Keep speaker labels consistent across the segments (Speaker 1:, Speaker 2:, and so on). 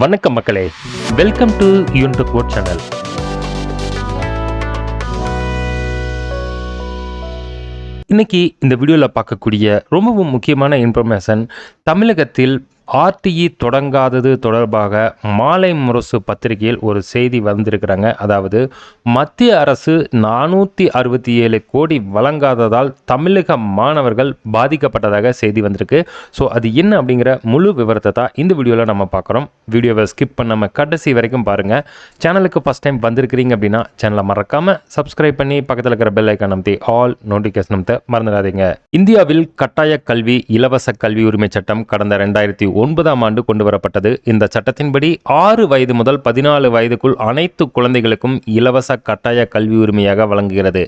Speaker 1: வணக்கம் மக்களே. Welcome to யூன் கோட் சேனல் இன்னைக்கு இந்த வீடியோவில் பார்க்கக்கூடிய ரொம்பவும் முக்கியமான இன்ஃபர்மேஷன் தமிழகத்தில் ஆர்டிஇ தொடங்காதது தொடர்பாக மாலை முரசு பத்திரிகையில் ஒரு செய்தி வந்திருக்கிறாங்க. அதாவது மத்திய அரசு நானூற்றி அறுபத்தி ஏழு கோடி வழங்காததால் தமிழக மாணவர்கள் பாதிக்கப்பட்டதாக செய்தி வந்திருக்கு. ஸோ அது என்ன அப்படிங்கிற முழு விவரத்தை தான் இந்த வீடியோவில் நம்ம பார்க்குறோம். வீடியோவை ஸ்கிப் பண்ணாமல் கடைசி வரைக்கும் பாருங்கள் சேனலுக்கு ஃபஸ்ட் டைம் வந்திருக்கிறீங்க அப்படின்னா சேனலை மறக்காமல் சப்ஸ்கிரைப் பண்ணி பக்கத்தில் இருக்கிற பெல் ஐக்கான் அமைத்தி ஆல் நோட்டிஃபிகேஷன் மறந்துடாதீங்க. இந்தியாவில் கட்டாய கல்வி இலவச கல்வி உரிமை சட்டம் கடந்த ரெண்டாயிரத்தி ஒன்பதாம் ஆண்டு கொண்டு வரப்பட்டது. இந்த சட்டத்தின்படி ஆறு வயது முதல் பதினாலு வயதுக்குள் அனைத்து குழந்தைகளுக்கும் இலவச கட்டாய கல்வி உரிமையாக வழங்குகிறது.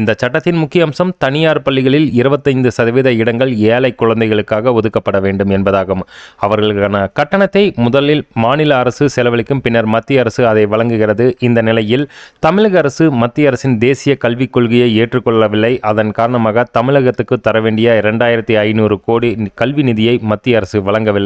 Speaker 1: இந்த சட்டத்தின் முக்கிய அம்சம் தனியார் பள்ளிகளில் இருபத்தைந்து சதவீத இடங்கள் ஏழை குழந்தைகளுக்காக ஒதுக்கப்பட வேண்டும் என்பதாகும். அவர்களுக்கான கட்டணத்தை முதலில் மாநில அரசு செலவழிக்கும் பின்னர் மத்திய அரசு அதை வழங்குகிறது. இந்த நிலையில் தமிழக அரசு மத்திய அரசின் தேசிய கல்விக் கொள்கையை ஏற்றுக்கொள்ளவில்லை. அதன் காரணமாக தமிழகத்துக்கு தர வேண்டிய இரண்டாயிரத்தி ஐநூறு கோடி கல்வி நிதியை மத்திய அரசு வழங்கவில்லை.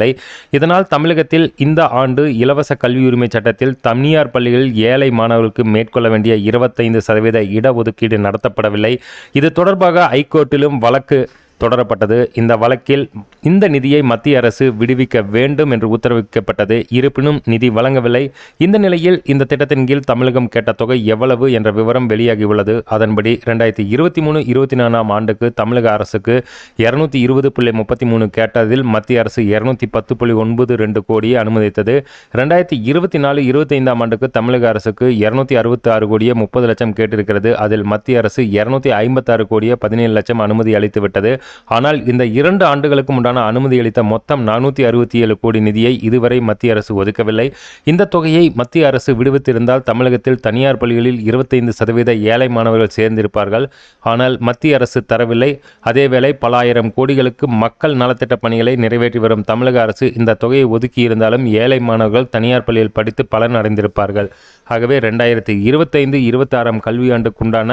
Speaker 1: இதனால் தமிழகத்தில் இந்த ஆண்டு இலவச கல்வி உரிமை சட்டத்தில் தனியார் பள்ளிகளில் ஏழை மாணவர்களுக்கு மேற்கொள்ள வேண்டிய இருபத்தைந்து சதவீத இடஒதுக்கீடு நடத்தப்படவில்லை. இது தொடர்பாக ஐகோர்ட்டிலும் வழக்கு தொடரப்பட்டது. இந்த வழக்கில் இந்த நிதியை மத்திய அரசு விடுவிக்க வேண்டும் என்று உத்தரவிக்கப்பட்டது. இருப்பினும் நிதி வழங்கவில்லை. இந்த நிலையில் இந்த திட்டத்தின் கீழ் தமிழகம் கேட்ட தொகை எவ்வளவு என்ற விவரம் வெளியாகியுள்ளது. அதன்படி ரெண்டாயிரத்தி இருபத்தி மூணு இருபத்தி நாலாம் ஆண்டுக்கு தமிழக அரசுக்கு இருநூத்தி இருபது புள்ளி முப்பத்தி மூணு கேட்டதில் மத்திய அரசு இருநூத்தி பத்து புள்ளி ஒன்பது ரெண்டு கோடியை அனுமதித்தது. ரெண்டாயிரத்தி இருபத்தி நாலு இருபத்தைந்தாம் ஆண்டுக்கு தமிழக அரசுக்கு இருநூத்தி அறுபத்தி ஆறு கோடியே முப்பது லட்சம் கேட்டிருக்கிறது. அதில் மத்திய அரசு இருநூத்தி ஐம்பத்தாறு கோடியே பதினேழு லட்சம் அனுமதி அளித்துவிட்டது. ஆனால் இந்த இரண்டு ஆண்டுகளுக்கு உண்டான அனுமதி அளித்த மொத்தம் நானூற்றி அறுபத்தி ஏழு கோடி நிதியை இதுவரை மத்திய அரசு ஒதுக்கவில்லை. இந்த தொகையை மத்திய அரசு விடுவித்திருந்தால் தமிழகத்தில் தனியார் பள்ளிகளில் இருபத்தைந்து சதவீத ஏழை மாணவர்கள் சேர்ந்திருப்பார்கள். ஆனால் மத்திய அரசு தரவில்லை. அதேவேளை பல ஆயிரம் கோடிகளுக்கு மக்கள் நலத்திட்ட பணிகளை நிறைவேற்றி வரும் தமிழக அரசு இந்த தொகையை ஒதுக்கியிருந்தாலும் ஏழை மாணவர்கள் தனியார் பள்ளியில் படித்து பலன் அடைந்திருப்பார்கள். ஆகவே ரெண்டாயிரத்தி இருபத்தைந்து இருபத்தாறாம் கல்வியாண்டுக்குண்டான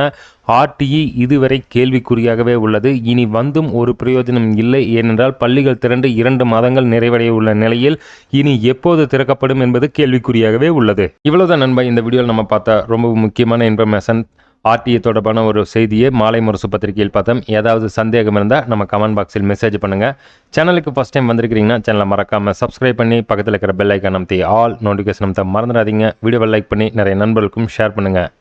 Speaker 1: ஆர்டிஇ இதுவரை கேள்விக்குறியாகவே உள்ளது. இனி வந்தும் ஒரு பிரயோஜனம் இல்லை. ஏனென்றால் பள்ளிகள் திரண்டு இரண்டு மாதங்கள் நிறைவடைய உள்ள நிலையில் இனி எப்போது திறக்கப்படும் என்பது கேள்விக்குறியாகவே உள்ளது. இவ்வளவுதான் நண்பா இந்த வீடியோவில் நம்ம பார்த்த ரொம்ப முக்கியமான இன்ஃபர்மேஷன். ஆர்டிஏ தொடர்பான ஒரு செய்தியை மாலை முரசு பத்திரிகையில் பார்த்தோம். ஏதாவது சந்தேகம் இருந்தால் நம்ம கமெண்ட் பாக்ஸில் மெசேஜ் பண்ணுங்கள் சேனலுக்கு ஃபஸ்ட் டைம் வந்திருக்கிறீங்கன்னா சேனலை மறக்காமல் சப்ஸ்கிரைப் பண்ணி பக்கத்தில் இருக்கிற பெல் ஐக்கான் அமைத்தி ஆல் நோட்டிஃபிகேஷன் அமைத்த மறந்துடாதீங்க. வீடியோவை லைக் பண்ணி நிறைய நண்பர்களுக்கும் ஷேர் பண்ணுங்கள்